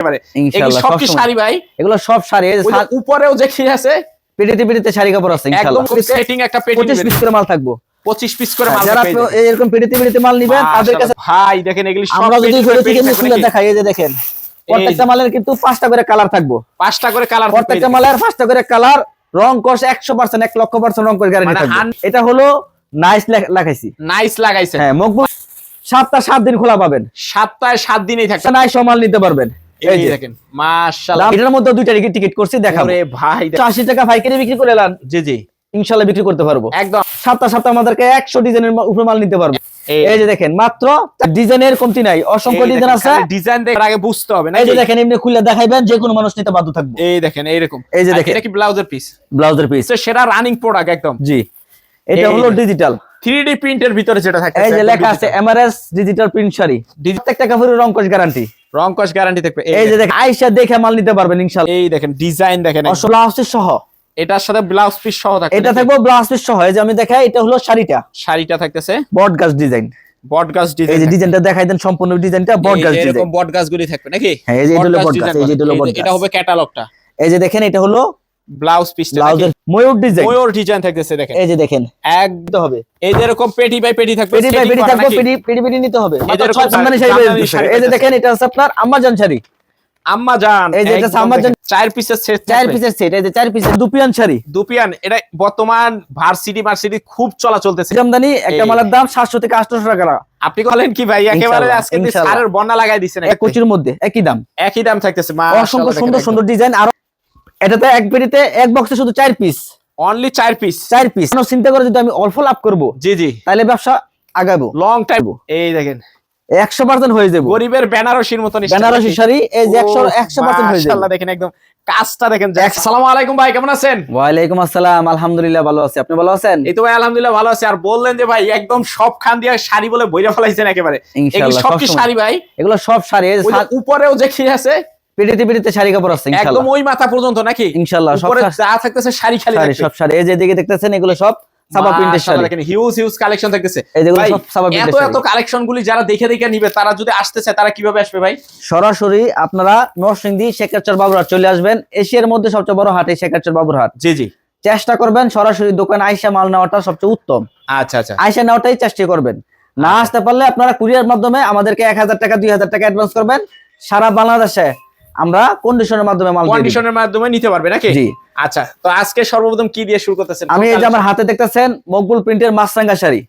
একেবারে। ইনশাআল্লাহ সব শাড়ি ভাই? এগুলো সব শাড়ি এই যে ওই যে সা- উপরেও যে কি আছে? পেটিতে পেটিতে শাড়ি কাপড় আছে একদম সেটিং একটা পেটি পঁচিশ পিস করে মাল থাকব। 25 পিস করে মাল যারা পেয়ে আপনি যাবেন। এরকম পেটিতে পেটিতে মাল নিবেন তাদের কাছে ভাই দেখেন এগুলি সব আমরা যদি পেটি থেকে পেটি খুলে থাকবে নাকি? দেখাই এই যে দেখেন। প্রত্যেকটা মালের কিন্তু পাঁচটা করে কালার থাকব। পাঁচটা করে কালার প্রত্যেকটা মালের পাঁচটা করে কালার রং কষ একশো পার্সেন্ট এক লক্ষ পার্সেন্ট রং করে গ্যারান্টি মানে থাকবে। এটা হলো নাইস লাগাইছি। নাইস লাগাইছে হ্যাঁ মকবুল সাত দিন খোলা পাবেন। সপ্তাহে সাত দিনই থাকছে নাই মাল নিতে পারবেন। এই দেখেন মাশাআল্লাহ। এটার মধ্যে দুইটা টিকিট টিকিট করছি দেখাবো। ওরে ভাই দেখেন। আশি টাকা পাইকারি বিক্রি করে জি জি। ইনশাল্লাহ বিক্রি করতে পারব। একদম। সাতটা সাতটা আমাদেরকে একশো ডিজাইনের উপরে মাল নিতে পারব। এই- যে দেখেন মাত্র ডিজাইনের কমতি নাই অসংখ্য ডিজাইন আছে। ডিজাইন দেখে আগে বুঝতে হবে না এই যে দেখেন এমনি খুলে দেখাইবেন যে কোনো মানুষ নিতে বাধ্য থাকবে। এই দেখেন এইরকম। এই যে দেখেন। এটা কি ব্লাউজের পিস ব্লাউজের পিস সেটা রানিং প্রোডাক্ট একদম। জি। এটা হলো। ডিজিটাল 3D প্রিন্টের ভিতরে যেটা থাকে এই যে লেখা আছে এমআরএস ডিজিটাল প্রিন্ট শাড়ি। প্রত্যেকটা কাপড়ের রং কোশ গ্যারান্টি রং কস গ্যারান্টি থাকবে। এই যে দেখেন। আইসা দেখে মাল নিতে পারবেন ইনশাআল্লাহ এই দেখেন ডিজাইন দেখেন। ব্লাউজ সহ। এটার সাথে ব্লাউজ পিস সহ থাকবে। এটা থাকবে ব্লাউজ পিস সহ। এই যে আমি দেখাই এটা হলো শাড়িটা। শাড়িটা থাকতেছে। বট গাছ ডিজাইন বট গাছ এই যে ডিজাইনটা দেখাই দেন সম্পূর্ণ ডিজাইনটা বট গাছ ডিজাইন এরকম বট গাছগুলি থাকবে নাকি? হ্যাঁ, এই যে এটা হলো বট গাছ, এই যে এটা হলো বট এটা হবে ক্যাটালগটা এই যে দেখেন এটা হলো ব্লাউজ ব্লাউজের ময়ূর ডিজাইন ময়ূর ডিজাইন থাকতেছে দেখেন। এই যে দেখেন। একদম হবে। এই যে এরকম পেটি বাই পেটি থাকবে পেডি বাই করা থাকবে? পেডি পেডি পেডি নিতে হবে। ছয় জামদানি শাড়ি। এই যে দেখেন এটা হচ্ছে আপনার শাড়ি। আম্মা জান এই যে এটা আম্মা জান- চার পিসের সেট চার পিসের সেট এই যে চার পিসের দুপিয়ান শাড়ি। দুপিয়ান এটা বর্তমান ভার্সিটি ভার্সিটি খুব চলা চলতেছে। জামদানি একটা মালের দাম সাতশো থেকে আটশো টাকা। আপনি বলেন কি ভাই একেবারে আজকে সারের বন্যা লাগাই দিচ্ছেন এক কোচির মধ্যে একই দাম। একই দাম থাকতেছে অসংখ্য সুন্দর সুন্দর ডিজাইন আর এটাতে এক পেটিতে এক বক্সে শুধু চার পিস অনলি চার পিস চার পিস চিন্তা করে যদি আমি অল্প লাভ করব জি জি। তাহলে ব্যবসা আগাবো। লং টাইম এই দেখেন। একশো পার্সেন্ট হয়ে যাব। গরিবের বেনারসির মতন বেনারসি শাড়ি এই যে একশো একশো পার্সেন্ট হয়ে যাবে। দেখেন একদম কাজটা দেখেন। আসসালামু আলাইকুম ভাই কেমন আছেন? ওয়ালাইকুম আসসালাম আলহামদুলিল্লাহ ভালো আছি। আপনি ভালো আছেন? এই তো ভাই আলহামদুলিল্লাহ ভালো আছে। আর বললেন যে ভাই একদম সব খান দিয়ে শাড়ি বলে বইরা ফেলাইছেন একেবারে। এগুলো ইনশাআল্লাহ সব কি শাড়ি ভাই? এগুলো সব শাড়ি উপরেও যে কি আছে? পেটিতে পেটিতে শাড়ি কাপড় আছে একদম ওই মাথা পর্যন্ত নাকি? ইনশাআল্লাহ সব যা থাকতেছে শাড়ি খালি শাড়ি সব শাড়ি। এই যে দিকে দেখতেছেন এগুলো সব সাবা প্রিন্টের শাড়ি। দেখেন হিউজ হিউজ কালেকশন থাকতেছে। এই যেগুলো সব সাবা এত প্রিন্টের এত শাড়ি। কালেকশন গুলি যারা দেখে দেখে নিবে তারা যদি আসতে তারা কীভাবে আসবে ভাই? সরাসরি আপনারা নরসিংদী শেখারচর বাবুরহাট চলে আসবেন। এশিয়ার মধ্যে সবচেয়ে বড় হাট এই শেখারচর বাবুরহাট। জি জি। চেষ্টা করবেন সরাসরি দোকান আইসা মাল নেওয়াটা সবচেয়ে উত্তম। আচ্ছা আচ্ছা। আইসা নেওয়াটাই চেষ্টা করবেন। না আসতে পারলে আপনারা কুরিয়ার মাধ্যমে আমাদেরকে এক হাজার টাকা দুই হাজার টাকা অ্যাডভান্স করবেন। সারা বাংলাদেশে আমরা কন্ডিশনের মাধ্যমে মাল কন্ডিশনের মাধ্যমে নিতে পারবে নাকি? জি। আচ্ছা তো আজকে সর্বপ্রথম কি দিয়ে শুরু করতেছেন? আমি এই যে আমার হাতে দেখতেছেন মকবুল প্রিন্টের মাছরাঙ্গা শাড়ি।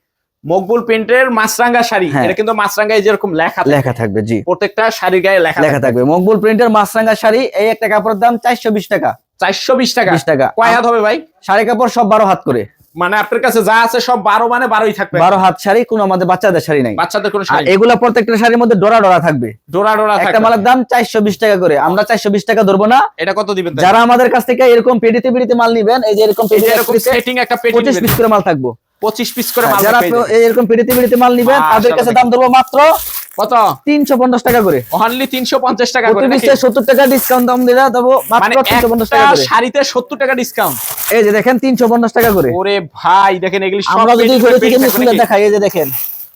মকবুল প্রিন্টের মাছরাঙ্গা শাড়ি। হ্যাঁ। এটা কিন্তু মাছরাঙ্গায় যেরকম লেখা লেখা থাকবে জি। প্রত্যেকটা শাড়ির গায়ে লেখা লেখা থাকবে। মকবুল প্রিন্টের মাছরাঙ্গা শাড়ি এই একটা কাপড়ের দাম চারশো বিশ টাকা। চারশো বিশ টাকা। টাকা। কয় হাত হবে ভাই? শাড়ি কাপড় সব বারো হাত করে। মানে আপনার কাছে যা আছে সব বারো মানে বারোই থাকবে। বারো হাত শাড়ি কোনো আমাদের বাচ্চাদের শাড়ি নাই। বাচ্চাদের কোনো শাড়ি এগুলা প্রত্যেকটা শাড়ির মধ্যে ডোরা ডোরা থাকবে। ডোরা ডোরা একটা মালের দাম চারশো বিশ টাকা করে। আমরা চারশো বিশ টাকা ধরবো না। এটা কত দিবেন যারা আমাদের কাছ থেকে এরকম পেডিতে পেডিতে মাল নিবেন এই যে এরকম একটা পঁচিশ পিস করে মাল থাকব। পঁচিশ পিস করে মাল যারা এরকম পেডিতে পেডিতে মাল নিবেন তাদের কাছে দাম ধরবো মাত্র কত? তিনশো পঞ্চাশ টাকা করে। অনলি তিনশো পঞ্চাশ টাকা করে প্রতি নাকি? পিসে সত্তর টাকা ডিসকাউন্ট দাম দিলে মানে মাত্র তিনশো পঞ্চাশ টাকা করে। শাড়িতে সত্তর টাকা ডিসকাউন্ট এই যে দেখেন তিনশো পঞ্চাশ টাকা করে। ওরে ভাই দেখেন এগুলি সব আমরা যদি ঘুরে থেকে দেখাই এই যে দেখেন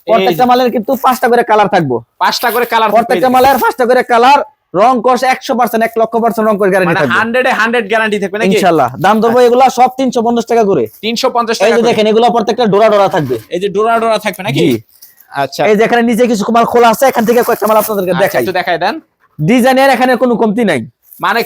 প্রত্যেকটা মালের কিন্তু পাঁচটা করে কালার থাকব। পাঁচটা করে কালার প্রত্যেকটা মালের পাঁচটা করে কালার রং কষ একশো পার্সেন্ট এক লক্ষ পার্সেন্ট রং করে গ্যারান্টি মানে থাকবে। হান্ড্রেড হান্ড্রেড গ্যারান্টি থাকবে নাকি? ইনশাল্লাহ দাম ধরবো এগুলা সব তিনশো পঞ্চাশ টাকা করে। তিনশো পঞ্চাশ এই টাকা যে দেখেন এগুলো প্রত্যেকটা ডোরা ডোরা থাকবে। এই যে ডোরা ডোরা থাকবে নাকি। আচ্ছা। এই যে এখানে নিচে কিছু মাল খোলা আছে এখান থেকে কয়েকটা মাল আপনাদেরকে আচ্ছা, দেখাই। একটু দেখাই দেন। ডিজাইনের এখানে কোনো কমতি নাই। মানে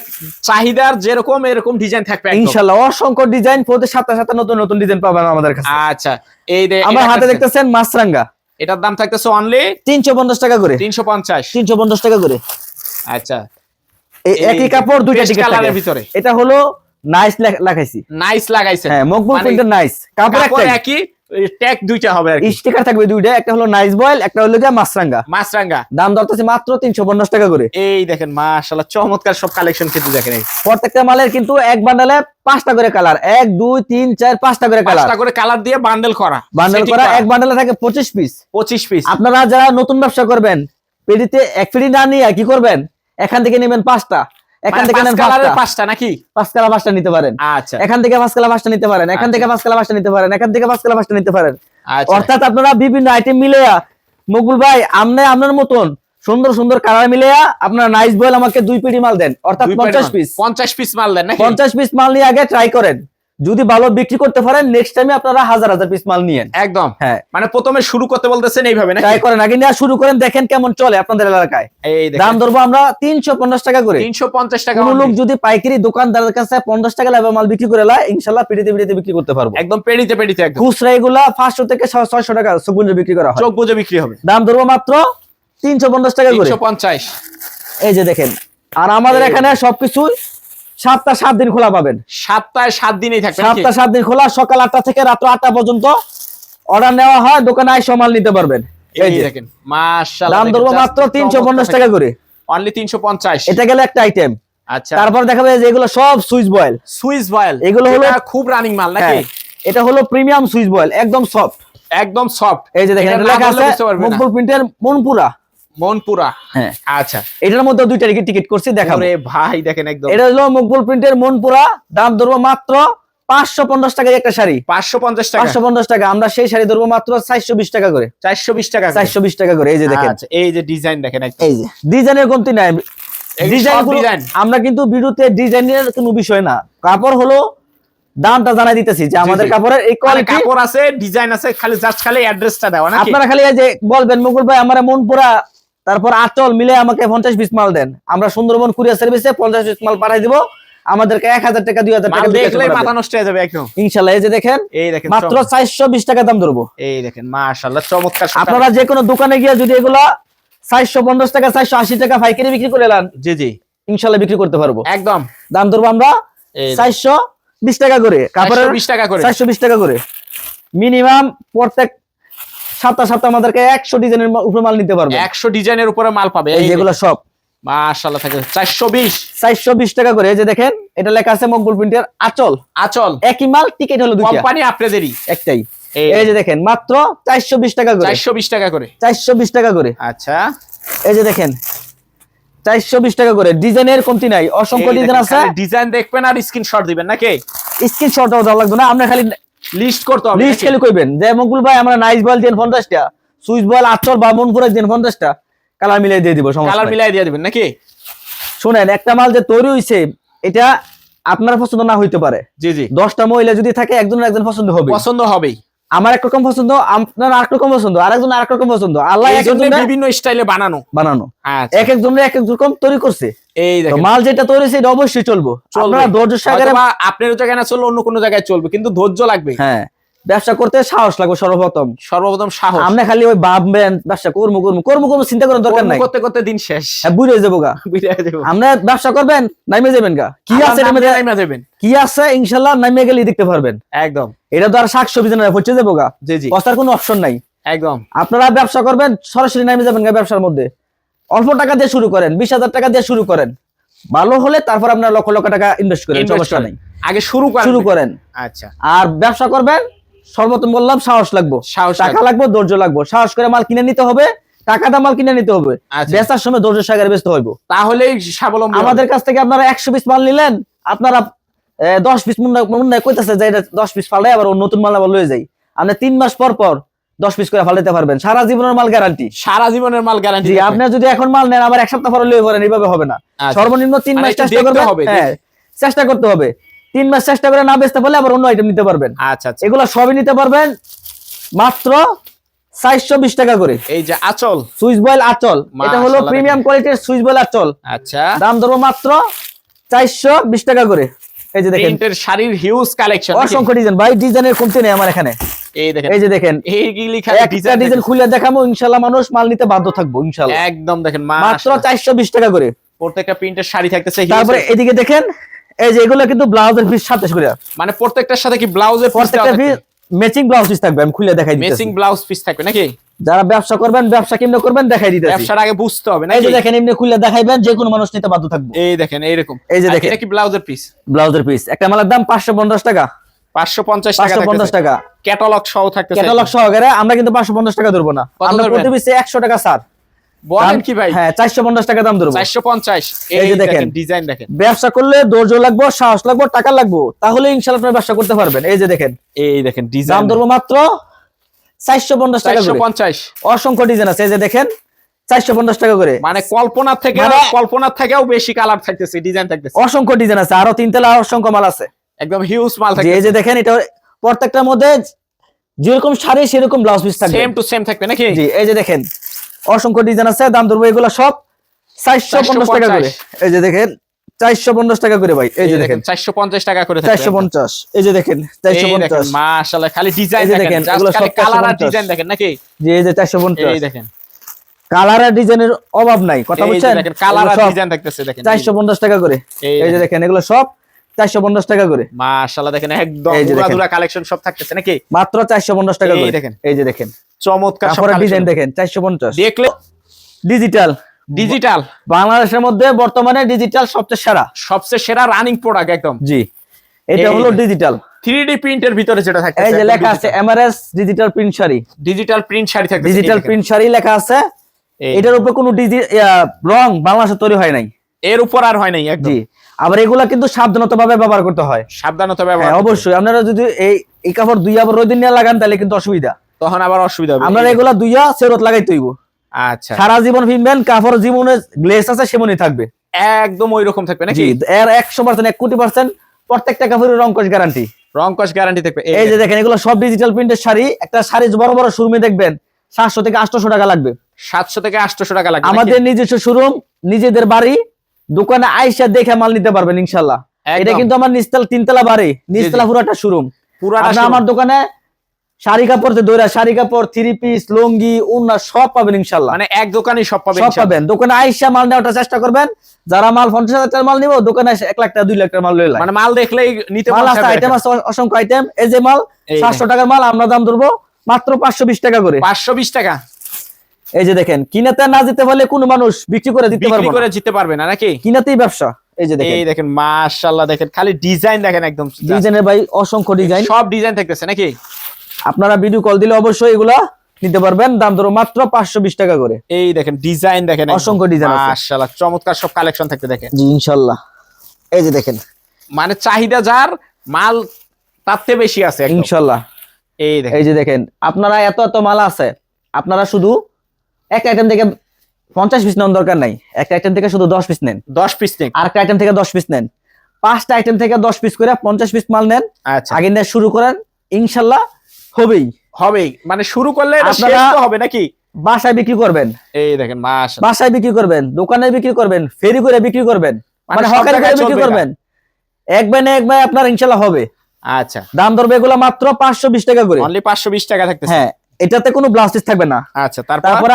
চাহিদার যেরকম এরকম ডিজাইন থাকবে একদম। ইনশাল্লাহ অসংখ্য ডিজাইন প্রতি সাথে সাথে নতুন নতুন ডিজাইন পাবেন আমাদের কাছে। আচ্ছা এই আমার হাতে দেখতেছেন মাছরাঙ্গা। এটার দাম থাকতেছে অনলি তিনশো পঞ্চাশ টাকা করে। তিনশো পঞ্চাশ। তিনশো পঞ্চাশ টাকা করে। আচ্ছা। এই একই কাপড় দুইটা টিকিট কালারের ভিতরে। এটা হলো নাইস লাগাইছি। নাইস লাগাইছে হ্যাঁ মকবুল প্রিন্টের নাইস কাপড় একই ট্যাগ দুইটা হবে আর স্টিকার থাকবে দুইটা একটা হলো নাইস বয়েল একটা হলো গিয়ে মাছরাঙ্গা মাছরাঙ্গা দাম দরতেছে মাত্র তিনশো পঞ্চাশ টাকা করে। এই দেখেন মাশাআল্লাহ চমৎকার সব কালেকশন কিন্তু দেখেন প্রত্যেকটা মালের কিন্তু এক বান্ডালে পাঁচটা করে কালার এক দুই তিন চার পাঁচটা করে কালার পাঁচটা করে কালার দিয়ে বান্ডেল করা বান্ডেল করা এক বান্ডালে থাকে পঁচিশ পিস 25 পিস আপনারা যারা নতুন ব্যবসা করবেন পেডিতে এক পেডি না নিয়ে কি করবেন? এখান থেকে নেবেন পাঁচটা। এখান থেকে নেন কালারের পাঁচটা। নাকি? পাঁচ কালা পাঁচটা নিতে পারেন। আচ্ছা। এখান থেকে পাঁচ কালা পাঁচটা নিতে পারেন এখান আচ্ছা। থেকে পাঁচ কালা পাঁচটা নিতে পারেন এখান থেকে পাঁচ কালা পাঁচটা নিতে পারেন। আচ্ছা। অর্থাৎ আপনারা বিভিন্ন আইটেম মিলে মুকুল ভাই আমনে আপনার মতন সুন্দর সুন্দর কালার মিলে আপনার নাইস বয়েল আমাকে দুই পিডি মাল দেন। অর্থাৎ পঞ্চাশ পিস পঞ্চাশ পিস মাল দেন পঞ্চাশ পিস মাল নিয়ে আগে ট্রাই করেন। যদি ভালো বিক্রি করতে পারেন নেক্সট টাইমে আপনারা হাজার হাজার পিস মাল নিয়েন। একদম। হ্যাঁ। মানে প্রথমে শুরু করতে বলতেছেন এইভাবে নাকি? ট্রাই করেন আগে নেওয়া শুরু করেন দেখেন কেমন চলে আপনাদের এলাকায়। এই দাম ধরবো আমরা তিনশো পঞ্চাশ টাকা করে। তিনশো পঞ্চাশ টাকা কোন লোক যদি পাইকারি দোকানদারের কাছে পঞ্চাশ টাকা লাভে মাল বিক্রি করে লায় ইনশাল্লাহ পিড়িতে পিড়িতে বিক্রি করতে পারব। একদম পেড়িতে পেড়িতে একদম। খুচরা এগুলা পাঁচশো থেকে ছয়শো টাকা সুগুঞ্জে বিক্রি করা হয়। চোখ বুঝে বিক্রি হবে। দাম ধরবো মাত্র তিনশো পঞ্চাশ টাকা করে। পঞ্চাশ। এই যে দেখেন। আর আমাদের এখানে সবকিছু সাতটা সাত দিন খোলা পাবেন। সপ্তাহে সাত দিনেই থাকবে সাতটা সাত দিন খোলা সকাল আটটা থেকে রাত্র আটটা পর্যন্ত অর্ডার নেওয়া হয় দোকানে আইসা মাল নিতে পারবেন। এই এই যে। দেখেন মাশাআল্লাহ দাম ধরবো মাত্র তিনশো পঞ্চাশ টাকা করে। অনলি এটা গেলে একটা আইটেম আচ্ছা। তারপর দেখাবে যে এগুলো সব সুইচ বয়েল। বয়েল। এগুলো হলো- খুব রানিং মাল নাকি? হ্যাঁ এটা হলো প্রিমিয়াম সুইচ বয়েল একদম সফট একদম সফট এই যে দেখেন এটা এটা লেখা আছে বুঝতে পারবে না। মকবুল প্রিন্টের মনপুরা। মনপুরা। হ্যাঁ। আচ্ছা। এটার মধ্যে দুইটা টিকিট করছি দেখাবো। ভাই দেখেন একদম। এটা হলো মকবুল প্রিন্টের মনপুরা দাম ধরবো মাত্র পাঁচশো পঞ্চাশ একটা শাড়ি। পাঁচশো পঞ্চাশ টাকা। পাঁচশো পঞ্চাশ টাকা আমরা সেই শাড়ি ধরবো মাত্র চারশো বিশ টাকা করে। চারশো বিশ টাকা। চারশো বিশ টাকা করে এই যে দেখেন। আচ্ছা এই যে ডিজাইন দেখেন এই যে ডিজাইনের কমতি নাই। ডিজাইন আমরা কিন্তু ভিডিওতে ডিজাইনের কোনো বিষয় না। কাপড় হলো দামটা জানাই দিতেছি যে আমাদের কাপড়ের এই কোয়ালিটি কাপড় আছে ডিজাইন আছে খালি জাস্ট খালি অ্যাড্রেসটা নাকি? আপনারা খালি এই যে বলবেন মুকুল ভাই আমার মন পুরা তারপর আচল মিলে আমাকে পঞ্চাশ পিস মাল দেন। আমরা সুন্দরবন কুরিয়ার সার্ভিসে পঞ্চাশ পিস মাল পাঠাই দিব। আমাদেরকে এক হাজার টাকা দুই হাজার টাকা দেখলেই মাথা নষ্ট হয়ে যাবে একদম। ইনশাল্লাহ এই যে দেখেন এই দেখেন মাত্র চারশো বিশ টাকা দাম ধরবো। এই দেখেন মাশাআল্লাহ চমৎকার আপনারা যে কোনো দোকানে গিয়ে যদি এগুলা চারশো পঞ্চাশ টাকা চারশো আশি টাকা পাইকারি বিক্রি করে নেন জি জি। ইনশাল্লাহ বিক্রি করতে পারব। একদম। দাম ধরবো আমরা চারশো বিশ টাকা করে। কাপড়ের বিশ টাকা করে। চারশো বিশ টাকা করে। মিনিমাম প্রত্যেক সপ্তাহ সপ্তাহ আমাদেরকে একশো ডিজাইনের উপরে মাল নিতে পারবে। একশো ডিজাইনের উপরে মাল পাবে। এই যেগুলো সব। মাশাআল্লাহ থাকে চারশো বিশ। চারশো বিশ টাকা করে। এই যে দেখেন এটা লেখা আছে মকবুল প্রিন্টের আচল। আচল। একই মাল টিকিট হলো দুইটা। কোম্পানি আপনাদেরই। একটাই। এই যে দেখেন মাত্র চারশো বিশ টাকা করে। চারশো বিশ টাকা করে। চারশো বিশ টাকা করে। আচ্ছা। এই যে দেখেন চারশো বিশ টাকা করে। ডিজাইনের কমতি নাই। অসংখ্য ডিজাইন আছে। ডিজাইন দেখবেন আর স্ক্রিনশট দিবেন নাকি? স্ক্রিনশট দেওয়া লাগবে না। আমরা খালি লিস্ট করতে হবে লিস্ট খালি কইবেন যে মকুল ভাই আমরা নাইস বল দেন পঞ্চাশটা সুইচ বল আচল বা করে দেন পঞ্চাশটা কালার মিলাই দিয়ে দিব সমস্যা কালার মিলাই দিয়ে দিবেন নাকি? শুনেন একটা মাল যে তৈরি হইছে এটা আপনার পছন্দ না হইতে পারে। জি জি। দশটা মহিলা যদি থাকে একজনের একজন পছন্দ হবে পছন্দ হবেই। আমার এক রকম পছন্দ আপনার আরেক রকম পছন্দ আরেকজন আরেক রকম পছন্দ। আল্লাহ বিভিন্ন স্টাইলে বানানো। বানানো। এক এক একজনের এক এক রকম তৈরি করছে। এই দেখো মাল যেটা তৈরি সেটা এটা অবশ্যই চলবো। আপনার ধৈর্য সাগরে আপনার জায়গায় না চললে অন্য কোনো জায়গায় চলবে কিন্তু ধৈর্য লাগবে। হ্যাঁ। ব্যবসা করতে সাহস লাগবে সর্বপ্রথম। সর্বপ্রথম সাহস। আমরা খালি ওই ভাববেন ব্যবসা করব করব করব করব চিন্তা করার দরকার নাই। করতে করতে দিন শেষ। হ্যাঁ বুঝে যাব গা। বিদায় দেবো। আমরা ব্যবসা করবেন নামে যাবেন গা। কি আছে নাম দেবেন কি আছে ইনশাল্লাহ নামে গেলে দেখতে পারবেন। একদম। এটা তো আর শাক সবজি না পচে যাব গা। জি জি। কষ্টার কোনো অপশন নাই। একদম। আপনারা ব্যবসা করবেন সরাসরি নামে যাবেন গা ব্যবসার মধ্যে। অল্প টাকা দিয়ে শুরু করেন বিশ হাজার টাকা দিয়ে শুরু করেন। ভালো হলে তারপর আপনার লক্ষ লক্ষ টাকা ইনভেস্ট করেন সমস্যা। নেই। আগে শুরু করেন। শুরু করেন। আচ্ছা। আর ব্যবসা করবেন সর্বপ্রথম বললাম সাহস লাগবে। টাকা লাগবে। ধৈর্য লাগবে। সাহস করে মাল কিনে নিতে হবে টাকাটা মাল কিনে নিতে হবে। আচ্ছা। বেচার সময় ধৈর্য সাগরে ব্যস্ত হইব। তাহলেই স্বাবলম্বী আমাদের কাছ থেকে আপনারা একশো পিস মাল নিলেন আপনারা দশ পিস মুন্ডা কইতেছে যে এটা দশ পিস ফালাই আবার নতুন মাল আবার লয়ে যাই। আপনি তিন মাস পর পর দশ পিস করে ফালাইতে পারবেন। সারা জীবনের মাল গ্যারান্টি সারা জীবনের মাল গ্যারান্টি আপনি যদি এখন মাল নেন আবার এক সপ্তাহ পরে লয়ে পড়েন এইভাবে হবে না। সর্বনিম্ন তিন মাস চেষ্টা দেখতে করবেন। হবে, হ্যাঁ চেষ্টা করতে হবে। তিন মাস চেষ্টা করে না বেচতে পারলে আবার অন্য আইটেম নিতে পারবেন। আচ্ছা আচ্ছা। এগুলো সবই নিতে পারবেন মাত্র চারশো বিশ টাকা করে। এই যে আচল। সুইচ বয়েল আচল। এটা হলো প্রিমিয়াম কোয়ালিটির সুইচ বয়েল আচল। আচ্ছা। দাম ধরবো মাত্র চারশো বিশ টাকা করে। এই যে দেখেন। শাড়ির হিউজ কালেকশন অসংখ্য ডিজাইন ভাই ডিজাইনের কমতি নেই আমার এখানে। এই দেখেন। এই যে দেখেন। একটা ডিজাইন খুলে দেখাবো ইনশাল্লাহ মানুষ মাল নিতে বাধ্য থাকব ইনশাল্লাহ একদম দেখেন মাত্র মাত্র চারশো বিশ টাকা করে। প্রত্যেকটা প্রিন্টের শাড়ি থাকতেছে তারপরে এদিকে দেখেন এই যে এগুলো কিন্তু ব্লাউজের পিস সাথে করে। মানে প্রত্যেকটার সাথে কি ব্লাউজের প্রত্যেকটা ম্যাচিং ব্লাউজ পিস থাকবে আমি খুলে দেখাই দিতেছি। মেসিং ব্লাউজ পিস থাকবে নাকি? যারা ব্যবসা করবেন ব্যবসা কেমনে করবেন দেখাই দিতেছি। ব্যবসার আগে বুঝতে হবে এই যে দেখেন এমনি খুলে দেখাইবেন যে কোনো মানুষ নিতে বাধ্য থাকবে। এই দেখেন এইরকম। এই যে দেখেন। এটা কি ব্লাউজের পিস ব্লাউজের পিস একটা মালের দাম পাঁচশো পঞ্চাশ টাকা। পাঁচশো পঞ্চাশ টাকা পাঁচশো পঞ্চাশ টাকা। ক্যাটালগ সহ থাকতেছে ক্যাটালগ সহকারে আমরা কিন্তু পাঁচশো পঞ্চাশ টাকা ধরবো না। আমরা প্রতি পিসে একশো টাকা স্যার বলেন কি ভাই? হ্যাঁ চারশো পঞ্চাশ টাকা দাম ধরবো। এই যে দেখেন। দেখেন ডিজাইন দেখেন। ব্যবসা করলে ধৈর্য লাগবো সাহস লাগবো টাকা লাগবো তাহলে ইনশাল্লাহ আপনার ব্যবসা করতে পারবেন। এই যে দেখেন এই দেখেন দাম ধরবো মাত্র চারশো পঞ্চাশ টাকা অসংখ্য ডিজাইন আছে এই যে দেখেন চারশো পঞ্চাশ টাকা করে। মানে কল্পনার থেকে মানে- কল্পনার থেকেও বেশি কালার থাকতেছে ডিজাইন থাকতেছে। অসংখ্য ডিজাইন আছে আরও তিনতলা অসংখ্য মাল আছে। একদম হিউজ মাল যে থাকবে এই যে দেখেন এটা প্রত্যেকটার মধ্যে যেরকম শাড়ি সেরকম ব্লাউজ পিস থাকবে। সেম টু সেম থাকবে নাকি? জি এই যে দেখেন অসংখ্য ডিজাইন আছে দাম ধরবো এগুলো সব চারশো পঞ্চাশ টাকা করে। এই যে দেখেন চারশো পঞ্চাশ টাকা করে ভাই এই যে দেখেন। চারশো পঞ্চাশ টাকা করে চারশো পঞ্চাশ এই যে দেখেন চারশো পঞ্চাশ। মাশাআল্লাহ খালি ডিজাইন দেখেন কালার আর ডিজাইন দেখেন নাকি? যে এই যে চারশো পঞ্চাশ। এই দেখেন। কালার আর ডিজাইনের অভাব নাই কথা বুঝছেন? কালার আর ডিজাইন দেখতেছে দেখেন। চারশো পঞ্চাশ টাকা করে। এই যে দেখেন। এগুলো সব চারশো পঞ্চাশ টাকা করে। মাশাআল্লাহ দেখেন একদম পুরা কালেকশন সব থাকতেছে নাকি? মাত্র চারশো পঞ্চাশ টাকা এই করে। দেখেন। এই যে দেখেন। চমৎকার কাপড়ের ডিজাইন দেখেন চারশো পঞ্চাশ। দেখলে ডিজিটাল ডিজিটাল বাংলাদেশের মধ্যে বর্তমানে ডিজিটাল সবচেয়ে সেরা। সবচেয়ে সেরা রানিং প্রোডাক্ট একদম। জি। এটা হলো ডিজিটাল থ্রি প্রিন্টের ভিতরে যেটা থাকতেছে এই যে লেখা আছে MRS digital print sari. Digital print sari থাকবে ডিজিটাল প্রিন্ট শাড়ি লেখা আছে। এটার উপরে কোনো রং বাংলাদেশে তৈরি হয় নাই। এর উপর আর হয় নাই একদম। জি। আবার এগুলা কিন্তু সাবধানতা ভাবে ব্যবহার করতে হয়। সাবধানতা হ্যাঁ ব্যবহার অবশ্যই। আপনারা যদি এই এই কাপড় দুই আবার রোদিন নিয়ে লাগান তাহলে কিন্তু অসুবিধা। তখন আবার অসুবিধা হবে। আপনারা এগুলা দুইয়া সেরত লাগাইতে হইব আচ্ছা। সারা জীবন ফিনবেন কাপড় জীবনে গ্লেস আছে সেমনই থাকবে। একদম ওই রকম থাকবে নাকি? এর একশো পার্সেন্ট এক কোটি পার্সেন্ট প্রত্যেকটা কাপড়ের রং কোশ গ্যারান্টি রং কস গ্যারান্টি থাকবে। এই যে দেখেন এগুলো সব ডিজিটাল প্রিন্টের শাড়ি একটা শাড়ি বড় বড় শোরুমে দেখবেন সাতশো থেকে আটশো টাকা লাগবে। সাতশো থেকে আটশো টাকা লাগবে আমাদের নিজস্ব শোরুম নিজেদের বাড়ি দোকানে আইসা দেখে মাল নিতে পারবেন ইনশাল্লাহ। এটা কিন্তু আমার নিচতলা তিনতলা বাড়ি নিচতলা পুরোটা শোরুম পুরাটা আমার দোকানে শাড়ি কাপড় থেকে দইরা শাড়ি কাপড় থ্রি পিস লুঙ্গি উন্না সব পাবেন ইনশাল্লাহ মানে এক দোকানেই সব পাবে সব পাবেন। দোকানে আইসা মাল নেওয়ার চেষ্টা করবেন। যারা মাল পঞ্চাশ হাজার টাকার মাল নিবো দোকানে এক লাখ টাকা দুই লাখ টাকার মাল লয়ে মানে মাল দেখলেই নিতে মাল আছে আইটেম আছে অসংখ্য আইটেম এই যে মাল সাতশো টাকার মাল আমরা দাম ধরবো মাত্র পাঁচশো বিশ টাকা করে। পাঁচশো বিশ টাকা। এই যে দেখেন কিনাতে না যেতে পারলে কোনো মানুষ বিক্রি করে দিতে পারব করে না। জিততে পারবে না নাকি? কিনাতেই ব্যবসা। এই যে দেখেন। এই দেখেন মাশাআল্লাহ দেখেন খালি ডিজাইন দেখেন একদম। ডিজাইনের ভাই অসংখ্য ডিজাইন। সব ডিজাইন থাকতেছে নাকি? আপনারা ভিডিও কল দিলে অবশ্যই এগুলা নিতে পারবেন। দাম ধরো মাত্র পাঁচশো বিশ টাকা করে। এই দেখেন ডিজাইন দেখেন অসংখ্য আছে। মাশাআল্লাহ চমৎকার সব কালেকশন থাকতে দেখেন। জি ইনশাল্লাহ এই যে দেখেন। মানে চাহিদা যার মাল তার থেকে বেশি আছে। ইনশাল্লাহ এই দেখেন। এই যে দেখেন আপনারা এত এত মাল আছে আপনারা শুধু এক আইটেম থেকে পঞ্চাশ পিস নেওয়ার দরকার নাই। একটা আইটেম থেকে শুধু দশ পিস নেন। দশ পিস নেন। আর একটা আইটেম থেকে দশ পিস নেন। পাঁচটা আইটেম থেকে দশ পিস করে পঞ্চাশ পিস মাল নেন। আচ্ছা। আগে নিয়ে শুরু করেন ইনশাল্লাহ হবেই। হবেই। মানে শুরু করলে শেষ তো হবে নাকি? বাসায় বিক্রি করবেন। এই দেখেন বাসায় বিক্রি করবেন দোকানে বিক্রি করবেন ফেরি করে বিক্রি করবেন। মানে মানে হকারি করে বিক্রি করবেন। এক বাই না এক বাই আপনার হবে। আচ্ছা। দাম ধরবে এগুলো মাত্র পাঁচশো বিশ টাকা করে। অনলি টাকা থাকতেছে। হ্যাঁ এটাতে কোনো থাকবে না। আচ্ছা তারপর?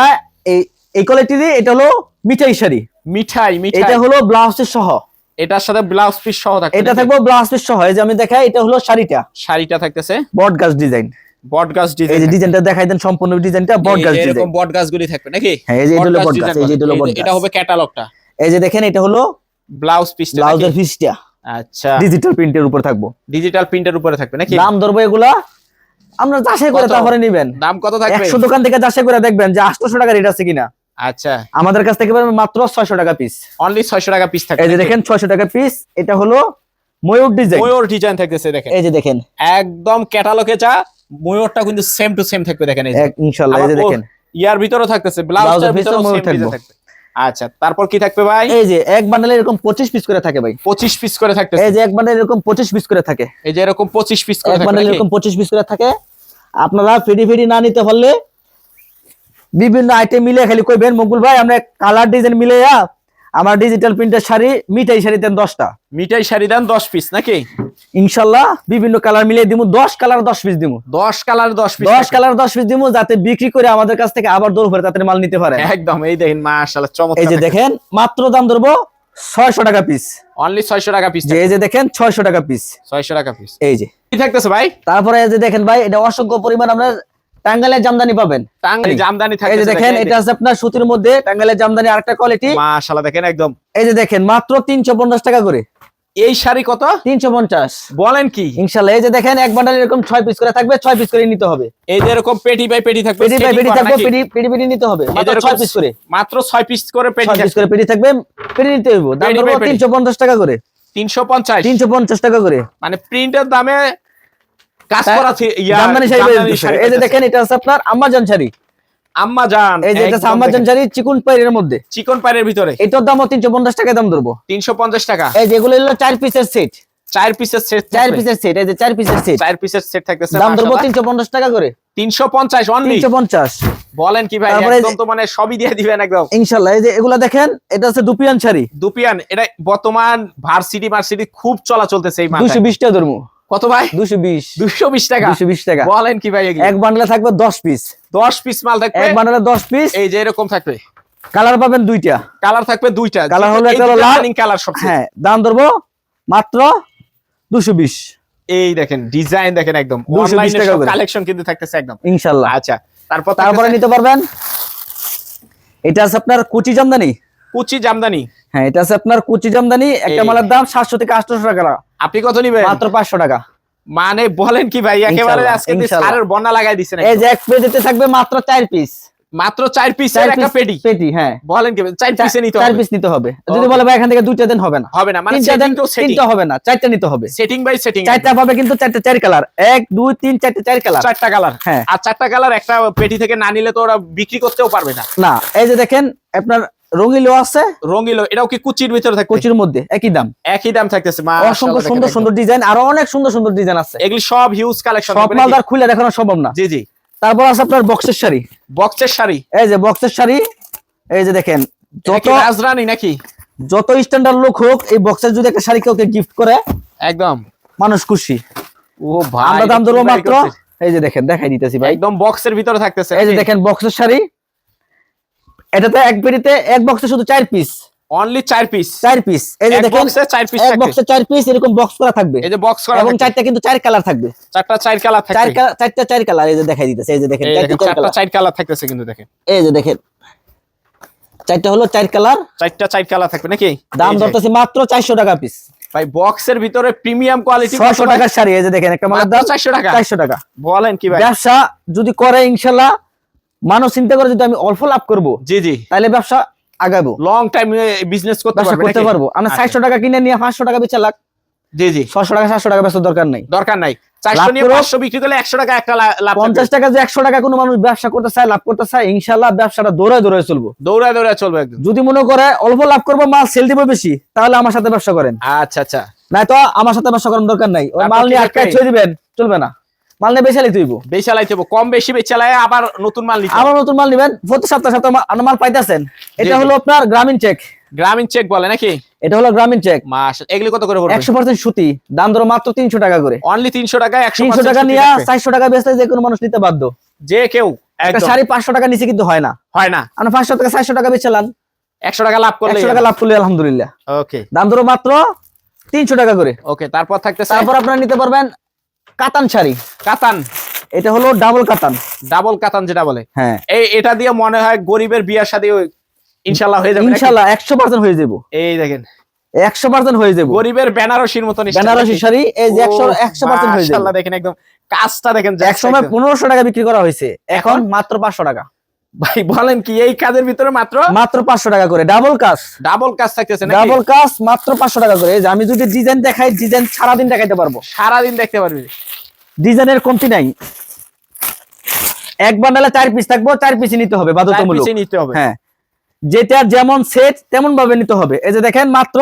এই এই কোয়ালিটির এটা হলো মিঠাই শাড়ি। মিঠাই মিঠাই। এটা হলো সহ। এটার সাথে ব্লাউজ পিস সহ থাকবে এটা? থাকবে ব্লাউজ পিস সহ। এই যে আমি দেখাই এটা হলো শাড়িটা। শাড়িটা থাকতেছে। বট গাছ ডিজাইন বট গাছ এই ডিজাইন ডিজাইনটা দেখাই দেন সম্পূর্ণ ডিজাইনটা বট ডিজাইন এরকম বট থাকবে নাকি? হ্যাঁ, এই যে এটা হলো বট বট গাছ গাছ, design এই যে এটা হলো এই এটা হবে ক্যাটালগটা এই যে দেখেন এটা হলো ব্লাউজ ব্লাউজের পিসটা আচ্ছা। ডিজিটাল প্রিন্টের উপর থাকব। ডিজিটাল প্রিন্টের উপরে থাকবে নাকি? দাম ধরবো এগুলা? আমরা যাচাই করে তারপরে নিবেন। দাম কত থাকবে? একশো দোকান থেকে যাচাই করে দেখবেন যে আটশো টাকা রেট আছে কিনা। আচ্ছা। আমাদের কাছ থেকে পাবেন মাত্র ছয়শো টাকা পিস অনলি 600 টাকা পিস থাকবে এই যে দেখেন ছয়শো টাকা পিস এটা হলো ময়ূর ডিজাইন ময়ূর ডিজাইন থাকতেছে দেখেন। এই যে দেখেন। একদম ক্যাটালগে যা ময়ূরটা কিন্তু সেম টু সেম থাকবে দেখেন এই এক- এই যে দেখেন। ইয়ার ভিতরে থাকতেছে ব্লাউজের ব্লাউজের ভিতরে ভিতরে ময়ূর সেম থাকবে। আচ্ছা তারপর কি থাকবে ভাই? এই যে এক বান্ডেলে এরকম পঁচিশ পিস করে থাকে ভাই। 25 পিস করে থাকতেছে। এই যে এক বান্ডেল এরকম পঁচিশ পিস করে থাকে। এই যে এরকম 25 পিস করে এক থাকবে বান্ডেল? এরকম পঁচিশ পিস করে থাকে। আপনারা ফেরি ফেরি না নিতে পারলে বিভিন্ন আইটেম মিলে খালি কইবেন মকুল ভাই আমরা কালার ডিজাইন মিলে আমার ডিজিটাল প্রিন্টের শাড়ি মিঠাই শাড়ি দেন দশটা। মিঠাই শাড়ি দেন 10 পিস নাকি? ইনশাল্লাহ বিভিন্ন কালার মিলিয়ে দিব দশ কালার দশ পিস দিব দশ কালার 10 পিস দশ কালার দশ পিস দিমু যাতে বিক্রি করে আমাদের কাছ থেকে আবার দৌড় করে তাতে মাল নিতে পারে। একদম এই দেখেন মাশাআল্লাহ চমৎকার এই যে দেখেন। মাত্র দাম ধরবো ছয়শো টাকা পিস অনলি 600 টাকা পিস এই যে দেখেন ছয়শো টাকা পিস 600 টাকা পিস এই যে। কি থাকতেছে ভাই? তারপরে এই যে দেখেন ভাই এটা অসংখ্য পরিমাণ আপনার টাঙ্গালের জামদানি পাবেন। টাঙ্গাইল জামদানি এই যে দেখেন এটা আছে আপনার সুতির মধ্যে টাঙ্গালের জামদানি আরেকটা কোয়ালিটি মাশাআল্লাহ দেখেন একদম। এই যে দেখেন মাত্র তিনশো পঞ্চাশ টাকা করে। এই শাড়ি কত? তিনশো পঞ্চাশ। বলেন কি? ইনশাল্লাহ এই যে দেখেন এক বান্ডাল এরকম ছয় পিস করে থাকবে ছয় পিস করে নিতে হবে। এই যে এরকম পেটি বাই পেটি থাকবে পেটি বাই পেটি থাকবে পেটি পেটি পেটি নিতে হবে মাত্র ছয় পিস করে। মাত্র 6 পিস করে পেটি ছয় পিস করে পেটি থাকবে পেটি নিতে হইব। দাম পেটি। তিনশো পঞ্চাশ টাকা করে। 350 তিনশো পঞ্চাশ টাকা করে। মানে প্রিন্টের দামে কাজ করা। শাড়ি এই যে দেখেন এটা আছে আপনার আমাজন শাড়ি। আম্মা জান এই যে এটা সামাজন শাড়ি চিকুন পাইরের মধ্যে। চিকন পাইরের ভিতরে। এটার তিনশো পঞ্চাশ টাকা দাম ধরবো। তিনশো পঞ্চাশ টাকা। এই যেগুলো হলো চার পিসের সেট। চার পিসের সেট চার পিসের সেট এই যে চার পিসের সেট। চার পিসের সেট থাকতেছে দাম ধরবো তিনশো পঞ্চাশ টাকা করে। তিনশো পঞ্চাশ অনলি তিনশো পঞ্চাশ। বলেন কি ভাই একদম তো মানে সবই দিয়ে দিবেন একদম। ইনশাল্লাহ এই যে এগুলা দেখেন এটা হচ্ছে দুপিয়ান শাড়ি। দুপিয়ান এটা বর্তমান ভার্সিটি ভার্সিটি খুব চলা চলতেছে এই দুশো মাসে বিশ টাকা ধরবো। কত ভাই? দুশো বিশ। দুশো বিশ টাকা। দুশো বিশ টাকা। বলেন কি ভাই এক বান্ডলে থাকবে দশ পিস। দশ পিস মাল থাকবে। এক বান্ডলে দশ পিস এই যে এরকম থাকবে। কালার পাবেন দুইটা। কালার থাকবে দুইটা। Colour হলো একটা হলো লাল। কালার সবচেয়ে। হ্যাঁ দাম ধরবো মাত্র দুশো বিশ। এই দেখেন ডিজাইন দেখেন একদম। অনলাইনে সব। কালেকশন কিন্তু থাকতেছে একদম। ইনশাল্লাহ। আচ্ছা তারপর তারপরে তারপরে নিতে পারবেন। এটা আছে আপনার কুচি জামদানি। কুচি জামদানি। হ্যাঁ এটা আছে আপনার কুচি জামদানি। একটা মালের দাম সাতশো থেকে আটশো টাকা। আপনি কত নিবেন? মাত্র পাঁচশো টাকা। মানে বলেন কি ভাই একেবারে আজকে সারের বন্যা লাগাই দিছেন এই যে এক পেটিতে থাকবে মাত্র চার পিস মাত্র চার পিসের চার একটা পেটি। পেটি হ্যাঁ। বলেন কি চার পিসে নিতে হবে। পিস নিতে হবে। যদি বলে ভাই এখান থেকে দুইটা দিন হবে না। হবে না মানে তিনটা দেন তো তিনটা হবে না চারটা নিতে হবে। সেটিং বাই সেটিং চারটা পাবে কিন্তু চারটা চার কালার এক দুই তিন চারটে চার কালার চারটা কালার হ্যাঁ। আর চারটা কালার একটা পেটি থেকে না নিলে তো ওরা বিক্রি করতেও পারবে না। না এই যে দেখেন আপনার রঙিলো আছে? রঙিলো এটাও কি কুচির ভিতরে থাকে কুচির মধ্যে একই দাম। একই দাম থাকতেছে অসংখ্য সুন্দর সুন্দর ডিজাইন আরও অনেক সুন্দর সুন্দর ডিজাইন আছে। এগুলি সব হিউজ কালেকশন সব মালদার খুলে দেখানো সম্ভব না। জি জি। তারপর আছে আপনার বক্সের শাড়ি। বক্সের শাড়ি? এই যে বক্সের শাড়ি এই যে দেখেন যত রাজরানী নাকি? যত স্ট্যান্ডার্ড লোক হোক এই বক্সের যদি একটা শাড়ি কাউকে গিফট করে একদম। মানুষ খুশি। ও ভাই আমরা দাম ধরবো মাত্র। এই যে দেখেন দেখাই দিতেছি ভাই। একদম বক্সের ভিতরে থাকতেছে এই যে দেখেন বক্সের শাড়ি। এটাতে এক পেটিতে এক বক্সে শুধু চার পিস অনলি চার পিস চার পিস এই যে দেখেন বক্সে চার পিস এক বক্সে চার পিস এরকম বক্স করা থাকবে। এই যে বক্স করা এবং চারটা কিন্তু চার কালার থাকবে। চারটা চার কালার চার থাকবে কালার চারটা চার কালার এই যে দেখাই দিতেছে এই যে দেখেন চারটা চার কালার চার থাকতেছে কিন্তু দেখেন। এই যে দেখেন চারটা হলো চার কালার চারটা চার কালার থাকবে নাকি? দাম ধরতেছি মাত্র চারশো টাকা পিস ভাই বক্সের ভিতরে প্রিমিয়াম কোয়ালিটি ছয়শো টাকার শাড়ি এই যে দেখেন একটা দাম চারশো টাকা। চারশো টাকা। বলেন কি ভাই। ব্যবসা যদি করে ইনশাল্লাহ মানুষ চিন্তা করে যদি আমি অল্প লাভ করব জি জি। তাহলে ব্যবসা আগাবো। লং টাইম বিজনেস করতে ব্যবসা করতে পারব। আমরা আচ্ছা। চারশো টাকা কিনে নিয়ে পাঁচশো টাকা বেচা লাখ জি জি। ছশো টাকা সাতশো টাকা বেচার দরকার নেই। দরকার নাই। নিয়ে বিক্রি করলে একশো টাকা একটা লাভ পঞ্চাশ টাকা যে একশো টাকা কোনো মানুষ ব্যবসা করতে চায় লাভ করতে চায় ব্যবসাটা দৌড়ায় দৌড়ায় চলবো। দৌড়ায় দৌড়ায় চলবে একদম। যদি মনে করে অল্প লাভ করব মাল সেল দিব বেশি তাহলে আমার সাথে ব্যবসা করেন। আচ্ছা আচ্ছা। নাই তো আমার সাথে ব্যবসা করার দরকার নাই। ওই মাল নিয়ে? আটকায় ছুঁয়ে দিবেন চলবে না। মাল নিয়ে বেশি তুইব বেচালাই দেবো কম বেশি বেচালাই আবার নতুন মাল নিতে আবার নতুন মাল নিবেন প্রতি সপ্তাহে সপ্তাহে মাল পাইতেছেন। এটা হলো আপনার গ্রামীণ চেক গ্রামীণ চেক বলে নাকি? এটা হলো গ্রামীণ চেক মাস এগুলি কত করে পড়বে? সুতি দাম ধরো মাত্র তিনশো টাকা করে। অনলি তিনশো টাকা একশো তিনশো টাকা নিয়ে চারশো টাকা বেচতে যে কোনো মানুষ নিতে বাধ্য। যে কেউ একটা শাড়ি পাঁচশো টাকা নিচে কিন্তু হয় না। হয় না। আমরা পাঁচশো টাকা চারশো টাকা বেচালাম একশো টাকা লাভ করলে একশো টাকা লাভ করলে আলহামদুলিল্লাহ। ওকে দাম ধরো মাত্র তিনশো টাকা করে। ওকে তারপর থাকতে তারপর আপনারা নিতে পারবেন কাতান শাড়ি। কাতান। এটা হলো ডাবল কাতান। ডাবল কাতান যেটা বলে। হ্যাঁ। এই এটা দিয়ে মনে হয় গরিবের বিয়ার সাথে ইনশাল্লাহ হয়ে যাবে ইনশাল্লাহ একশো পার্সেন্ট হয়ে যাব। এই দেখেন। একশো পার্সেন্ট হয়ে যাব। গরিবের বেনারসির মতন বেনারসি শাড়ি এই যে একশো একশো পার্সেন্ট হয়ে যাবে। দেখেন একদম কাজটা দেখেন এক সময় পনেরোশো টাকা বিক্রি করা হয়েছে। এখন? মাত্র পাঁচশো টাকা। ভাই বলেন কি এই কাজের ভিতরে মাত্র? মাত্র পাঁচশো টাকা করে। ডাবল কাজ। ডাবল কাজ থাকতেছে ডাবল কাজ মাত্র পাঁচশো টাকা করে। আমি যদি ডিজাইন দেখাই ডিজাইন সারাদিন দেখাইতে পারব। সারাদিন দেখতে পারবি। ডিজাইনের কমতি নাই। এক বান্ডালে চার পিস থাকব চার পিসই নিতে হবে বাধ্যতামূলক। নিতে হবে। হ্যাঁ। যেটা যেমন সেট তেমন ভাবে নিতে হবে। এই যে দেখেন মাত্র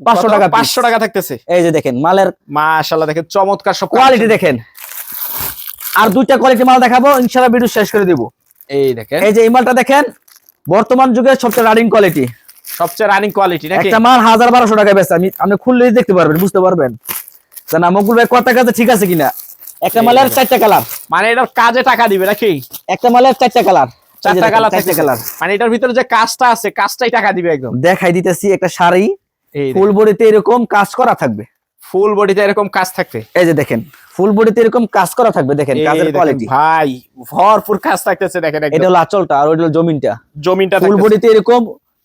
পাঁচশো টাকা পাঁচশো টাকা থাকতেছে। এই যে দেখেন মালের মাশাআল্লাহ দেখেন চমৎকার সব কোয়ালিটি দেখেন। আর দুইটা কোয়ালিটি মাল দেখাবো ইনশাল্লাহ ভিডিও শেষ করে দিব। এই দেখেন। এই যে এই মালটা দেখেন বর্তমান যুগের সবচেয়ে রানিং কোয়ালিটি সবচেয়ে রানিং কোয়ালিটি নাকি? একটা মাল হাজার বারোশো টাকা বেচে আমি আপনি খুললেই দেখতে পারবেন বুঝতে পারবেন। তা না মকুল ভাই কত কাছে ঠিক আছে কিনা? একটা মালের। চারটা কালার মানে এটার কাজে টাকা দিবে নাকি? একটা মালের চারটা কালার চারটা কালার চারটা কালার মানে এটার ভিতরে যে কাজটা আছে কাজটাই টাকা দিবে একদম। দেখাই দিতেছি একটা শাড়ি ফুল বডিতে এরকম কাজ করা থাকবে। ফুল বডিতে এরকম কাজ থাকবে? এই যে দেখেন ফুল বডিতে এরকম কাজ করা থাকবে দেখেন কাজের কোয়ালিটি ভাই ভরপুর কাজ থাকতেছে দেখেন এটা একদম হলো আঁচলটা আর ওইটা হলো জমিনটা। জমিনটা ফুল। বডিতে এরকম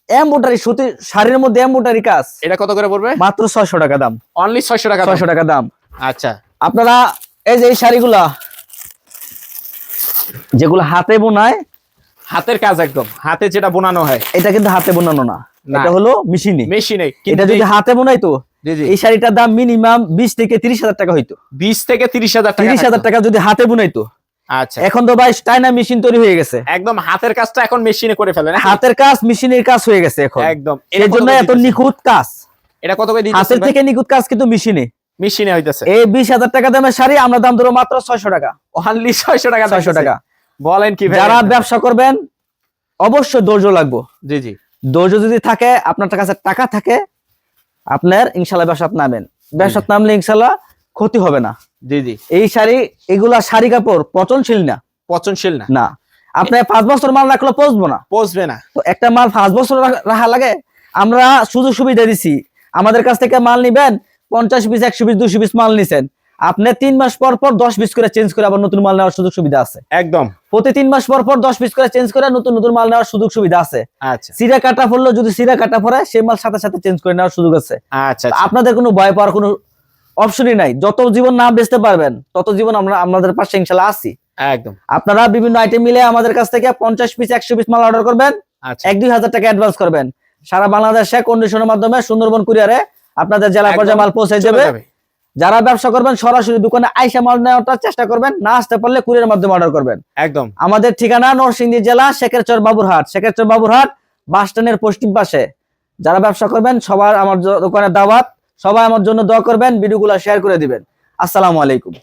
এম্বোটারি সুতি শাড়ির মধ্যে এম্বোটারি কাজ। এটা কত করে পড়বে? মাত্র ছয়শো টাকা দাম। অনলি ছয়শো টাকা দাম। ছয়শো টাকা দাম। আচ্ছা। আপনারা এই যে এই শাড়িগুলা যেগুলো হাতে বোনায় হাতের কাজ একদম। হাতে যেটা বোনানো হয়। এটা কিন্তু হাতে বোনানো না। এটা হলো মেশিনে। মেশিনে। এটা যদি হাতে বোনাইতো জি জি এই শাড়িটার দাম মিনিমাম বিশ থেকে তিরিশ হাজার টাকা হইতো। বিশ থেকে তিরিশ হাজার তিরিশ হাজার টাকা যদি হাতে বোনাইতো আচ্ছা। এখন তো ভাই মেশিন তৈরি হয়ে গেছে। একদম হাতের কাজটা এখন মেশিনে করে ফেলে হাতের কাজ মেশিনের কাজ হয়ে গেছে এখন। একদম। এর জন্য এত নিখুঁত কাজ। এটা কত করে হাতের থেকে নিখুঁত কাজ কিন্তু মেশিনে মেশিনে হইতাছে। এই বিশ হাজার টাকা দামের শাড়ি আমরা দাম ধরো মাত্র ছয়শো টাকা। অনলি 600 টাকা ছয়শো দিতেছে। টাকা। বলেন কি ভাই? যারা ব্যবসা করবেন অবশ্যই ধৈর্য লাগবে। জি জি। ধৈর্য যদি থাকে আপনার কাছে টাকা থাকে আপনার ইনশাল্লাহ ব্যবসাত নামেন। ব্যবসাত নামলে ইনশাল্লাহ ক্ষতি হবে না। জি জি। এই শাড়ি এগুলা শাড়ি কাপড় পচনশীল না। পচনশীল না। না। আপনার পাঁচ বছর মাল রাখলে পচবো না। পচবে না। তো একটা মাল পাঁচ বছর রাখা লাগে আমরা সুযোগ সুবিধা দিছি। আমাদের কাছ থেকে মাল নিবেন পঞ্চাশ পিস একশো পিস দুশো পিস মাল নিছেন। আপনি তিন মাস পর পর দশ পিস করে চেঞ্জ করে আবার নতুন মাল নেওয়ার সুযোগ সুবিধা আছে। একদম। প্রতি তিন মাস পর পর দশ পিস করে চেঞ্জ করে নতুন নতুন মাল নেওয়ার সুযোগ সুবিধা আছে। আচ্ছা। সিরা কাটা পড়ল যদি সিরা কাটা পড়ে সেই মাল সাথে সাথে চেঞ্জ করে নেওয়ার সুযোগ আছে। আচ্ছা আচ্ছা। আপনাদের কোনো ভয় পাওয়ার কোনো অপশনই নাই। যত জীবন না বেচতে পারবেন তত জীবন আমরা আমাদের পাশে ইনশাল্লাহ আছি। একদম। আপনারা বিভিন্ন আইটেম মিলে আমাদের কাছ থেকে পঞ্চাশ পিস একশো পিস মাল অর্ডার করবেন। আচ্ছা। এক দুই হাজার টাকা অ্যাডভান্স করবেন। সারা বাংলাদেশে কন্ডিশনের মাধ্যমে সুন্দরবন কুরিয়ারে আপনাদের জেলা পর্যায়ে মাল পৌঁছে যাবে। যারা ব্যবসা করবেন সরাসরি দোকানে আইসা মাল নেওয়ার চেষ্টা করবেন না আসতে পারলে কুরিয়ার মাধ্যমে অর্ডার করবেন। একদম। আমাদের ঠিকানা নরসিংদী জেলা শেখেরচর বাবুরহাট। শেখেরচর বাবুরহাট বাস স্ট্যান্ডের পশ্চিম পাশে। যারা ব্যবসা করবেন সবার আমার দোকানে দোকানের দাওয়াত সবাই আমার জন্য দোয়া করবেন ভিডিওগুলো শেয়ার করে দিবেন। আসসালামু আলাইকুম।